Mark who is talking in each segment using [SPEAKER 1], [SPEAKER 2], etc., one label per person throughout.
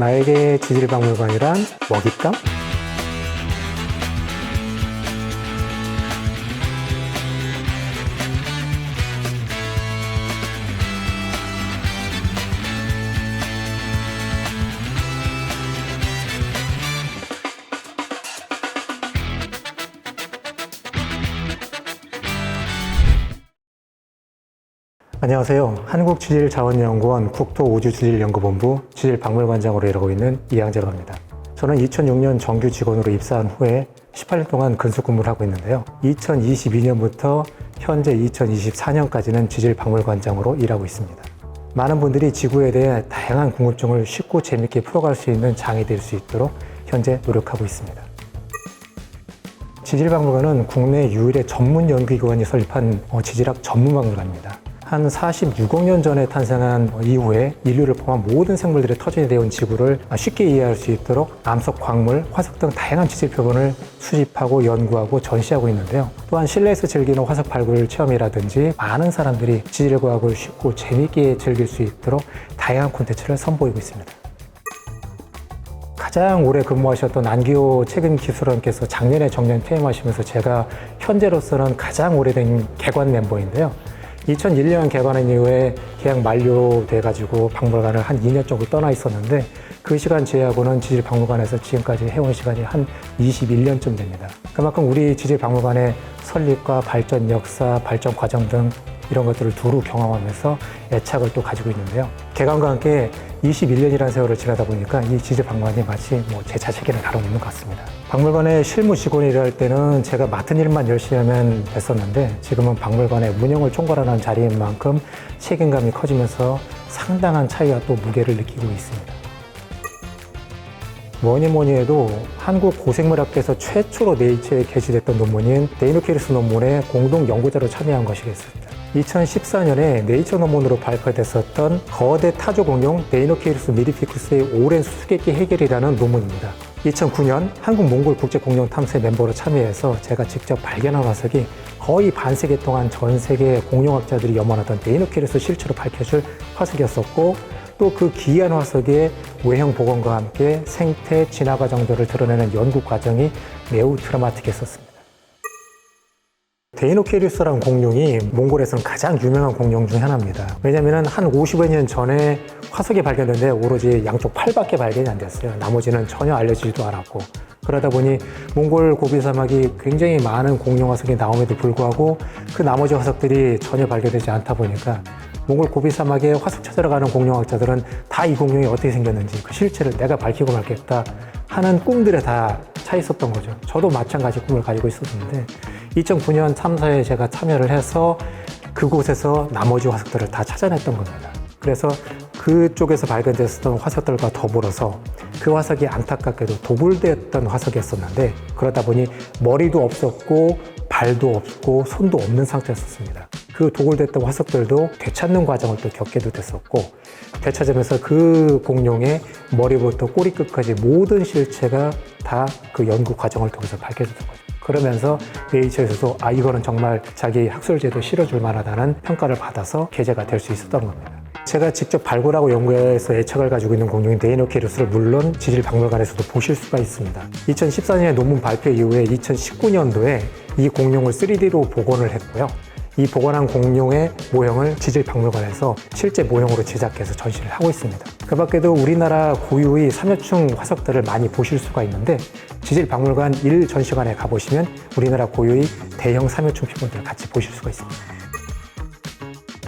[SPEAKER 1] 나에게 지질박물관이란 먹잇감? 안녕하세요. 한국지질자원연구원 국토우주지질연구본부 지질박물관장으로 일하고 있는 이양재라고 합니다. 저는 2006년 정규 직원으로 입사한 후에 18년 동안 근속 근무를 하고 있는데요. 2022년부터 현재 2024년까지는 지질박물관장으로 일하고 있습니다. 많은 분들이 지구에 대해 다양한 궁금증을 쉽고 재밌게 풀어갈 수 있는 장이 될 수 있도록 현재 노력하고 있습니다. 지질박물관은 국내 유일의 전문 연구기관이 설립한 어, 지질학 전문 박물관입니다. 한 46억 년 전에 탄생한 이후에 인류를 포함한 모든 생물들의 터전이 되어 온 지구를 쉽게 이해할 수 있도록 암석 광물, 화석 등 다양한 지질 표본을 수집하고 연구하고 전시하고 있는데요. 또한 실내에서 즐기는 화석 발굴 체험이라든지 많은 사람들이 지질과학을 쉽고 재미있게 즐길 수 있도록 다양한 콘텐츠를 선보이고 있습니다. 가장 오래 근무하셨던 안기호 책임 기술원께서 작년에 정년 퇴임하시면서 제가 현재로서는 가장 오래된 개관 멤버인데요. 2001년 개관한 이후에 계약 만료돼가지고 박물관을 한 2년 정도 떠나 있었는데 그 시간 제외하고는 지질 박물관에서 지금까지 해온 시간이 한 21년쯤 됩니다. 그만큼 우리 지질 박물관의 설립과 발전 역사, 발전 과정 등 이런 것들을 두루 경험하면서 애착을 또 가지고 있는데요. 개관과 함께 21년이라는 세월을 지나다 보니까 이 지질박물관이 마치 뭐 제 자식이랑 다름없는 것 같습니다. 박물관의 실무 직원이 일할 때는 제가 맡은 일만 열심히 하면 됐었는데 지금은 박물관의 운영을 총괄하는 자리인 만큼 책임감이 커지면서 상당한 차이와 또 무게를 느끼고 있습니다. 뭐니 뭐니 해도 한국 고생물학계에서 최초로 네이처에 게시됐던 논문인 데이노키리스 논문의 공동 연구자로 참여한 것이겠습니다. 2014년에 네이처 논문으로 발표됐었던 거대 타조 공룡 데이노키리스 미리피쿠스의 오랜 수수께끼 해결이라는 논문입니다. 2009년 한국 몽골 국제 공룡 탐사 멤버로 참여해서 제가 직접 발견한 화석이 거의 반세기 동안 전 세계 공룡학자들이 염원하던 데이노키리스 실체로 밝혀줄 화석이었었고 또 그 기이한 화석의 외형 복원과 함께 생태 진화 과정들을 드러내는 연구 과정이 매우 드라마틱했었습니다. 데이노케리우스라는 공룡이 몽골에서는 가장 유명한 공룡 중 하나입니다. 왜냐하면 한 50여 년 전에 화석이 발견됐는데 오로지 양쪽 팔밖에 발견이 안 됐어요. 나머지는 전혀 알려지지도 않았고 그러다 보니 몽골 고비 사막이 굉장히 많은 공룡 화석이 나옴에도 불구하고 그 나머지 화석들이 전혀 발견되지 않다 보니까 몽골 고비 사막에 화석 찾으러 가는 공룡학자들은 다 이 공룡이 어떻게 생겼는지 그 실체를 내가 밝히고 말겠다 하는 꿈들에 다 차 있었던 거죠. 저도 마찬가지 꿈을 가지고 있었는데 2009년 탐사에 제가 참여를 해서 그곳에서 나머지 화석들을 다 찾아냈던 겁니다. 그래서 그쪽에서 발견됐었던 화석들과 더불어서 그 화석이 안타깝게도 도굴되었던 화석이었었는데 그러다 보니 머리도 없었고 발도 없고 손도 없는 상태였었습니다. 그 도굴됐던 화석들도 되찾는 과정을 또 겪게도 됐었고 되찾으면서 그 공룡의 머리부터 꼬리 끝까지 모든 실체가 다 그 연구 과정을 통해서 밝혀졌던 거죠. 그러면서 네이처에서도 아 이거는 정말 자기 학술제도 실어줄 만하다는 평가를 받아서 게재가 될 수 있었던 겁니다. 제가 직접 발굴하고 연구해서 애착을 가지고 있는 공룡인 데이노케리우스를 물론 지질 박물관에서도 보실 수가 있습니다. 2014년에 논문 발표 이후에 2019년도에 이 공룡을 3D로 복원을 했고요. 이 복원한 공룡의 모형을 지질박물관에서 실제 모형으로 제작해서 전시를 하고 있습니다. 그 밖에도 우리나라 고유의 삼엽충 화석들을 많이 보실 수가 있는데 지질박물관 1 전시관에 가보시면 우리나라 고유의 대형 삼엽충 표본들을 같이 보실 수가 있습니다.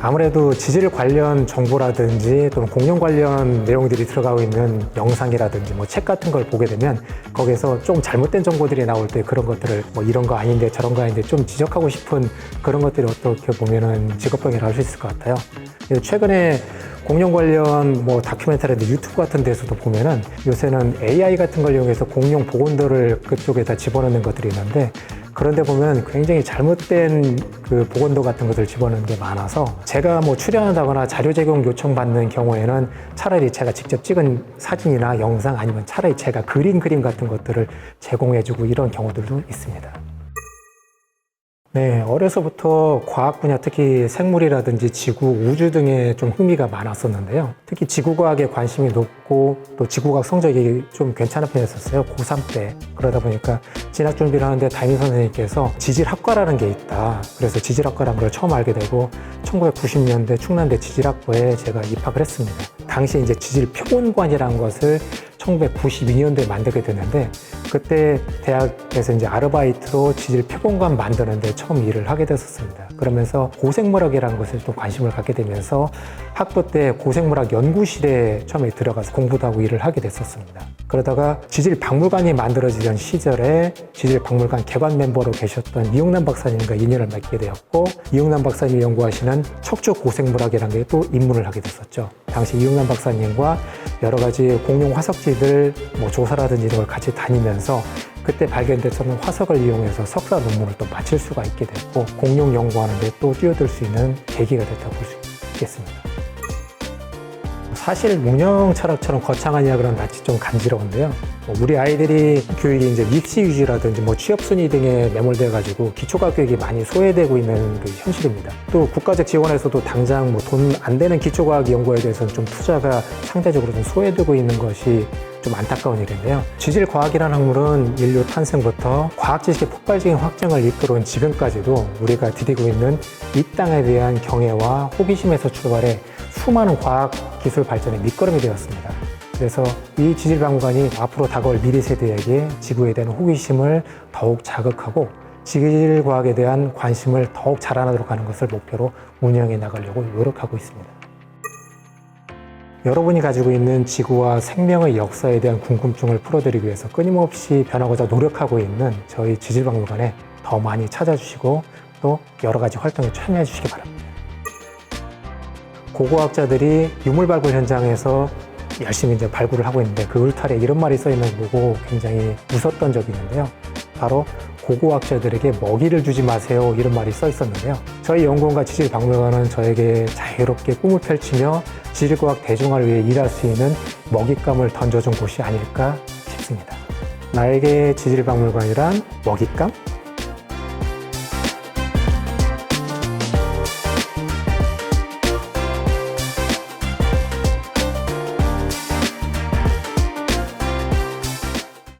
[SPEAKER 1] 아무래도 지질 관련 정보라든지 또는 공룡 관련 내용들이 들어가고 있는 영상이라든지 뭐 책 같은 걸 보게 되면 거기서 좀 잘못된 정보들이 나올 때 그런 것들을 뭐 이런 거 아닌데 저런 거 아닌데 좀 지적하고 싶은 그런 것들이 어떻게 보면은 직업병이라 할수 있을 것 같아요. 최근에 공룡 관련 뭐 다큐멘터리인데 유튜브 같은 데서도 보면은 요새는 AI 같은 걸 이용해서 공룡 복원도를 그쪽에다 집어넣는 것들이 있는데 그런데 보면 굉장히 잘못된 그 보건도 같은 것을 집어넣는 게 많아서 제가 뭐 출연한다거나 자료 제공 요청 받는 경우에는 차라리 제가 직접 찍은 사진이나 영상 아니면 차라리 제가 그린 그림 같은 것들을 제공해주고 이런 경우들도 있습니다. 네, 어려서부터 과학 분야, 특히 생물이라든지 지구, 우주 등에 좀 흥미가 많았었는데요. 특히 지구과학에 관심이 높고 또 지구과학 성적이 좀 괜찮은 편이었었어요. 고3 때. 그러다 보니까 진학 준비를 하는데 담임 선생님께서 지질학과라는 게 있다. 그래서 지질학과라는 걸 처음 알게 되고 1990년대 충남대 지질학부에 제가 입학을 했습니다. 당시 이제 지질 표본관이라는 것을 1992년도에 만들게 됐는데 그때 대학에서 이제 아르바이트로 지질 표본관 만드는데 처음 일을 하게 됐었습니다. 그러면서 고생물학이라는 것을 또 관심을 갖게 되면서 학부 때 고생물학 연구실에 처음에 들어가서 공부도 하고 일을 하게 됐었습니다. 그러다가 지질 박물관이 만들어지던 시절에 지질 박물관 개관 멤버로 계셨던 이용남 박사님과 인연을 맺게 되었고 이용남 박사님이 연구하시는 척추 고생물학이라는 게 또 입문을 하게 됐었죠. 당시 이용남 박사님과 여러 가지 공룡 화석지들 뭐 조사라든지 이런 걸 같이 다니면서 그때 발견됐던 화석을 이용해서 석사 논문을 또 마칠 수가 있게 됐고 공룡 연구하는 데 또 뛰어들 수 있는 계기가 됐다고 볼 수 있겠습니다. 사실 문형 철학처럼 거창한 이야기는 낯이 좀 간지러운데요. 뭐 우리 아이들이 교육이 이제 입시 위주라든지 뭐 취업 순위 등에 매몰돼 가지고 기초과학 교육이 많이 소외되고 있는 그 현실입니다. 또 국가적 지원에서도 당장 뭐 돈 안 되는 기초과학 연구에 대해서는 좀 투자가 상대적으로 좀 소외되고 있는 것이 좀 안타까운 일인데요. 지질과학이라는 학문은 인류 탄생부터 과학 지식의 폭발적인 확장을 이끌어온 지금까지도 우리가 디디고 있는 이 땅에 대한 경애와 호기심에서 출발해 수많은 과학 기술 발전의 밑거름이 되었습니다. 그래서 이 지질박물관이 앞으로 다가올 미래 세대에게 지구에 대한 호기심을 더욱 자극하고 지질과학에 대한 관심을 더욱 자라나도록 하는 것을 목표로 운영해 나가려고 노력하고 있습니다. 여러분이 가지고 있는 지구와 생명의 역사에 대한 궁금증을 풀어드리기 위해서 끊임없이 변하고자 노력하고 있는 저희 지질박물관에 더 많이 찾아주시고 또 여러 가지 활동에 참여해 주시기 바랍니다. 고고학자들이 유물 발굴 현장에서 열심히 이제 발굴을 하고 있는데 그 울타리에 이런 말이 써 있는 거 보고 굉장히 웃었던 적이 있는데요. 바로 고고학자들에게 먹이를 주지 마세요 이런 말이 써 있었는데요. 저희 연구원과 지질박물관은 저에게 자유롭게 꿈을 펼치며 지질과학 대중화를 위해 일할 수 있는 먹잇감을 던져준 곳이 아닐까 싶습니다. 나에게 지질박물관이란 먹잇감?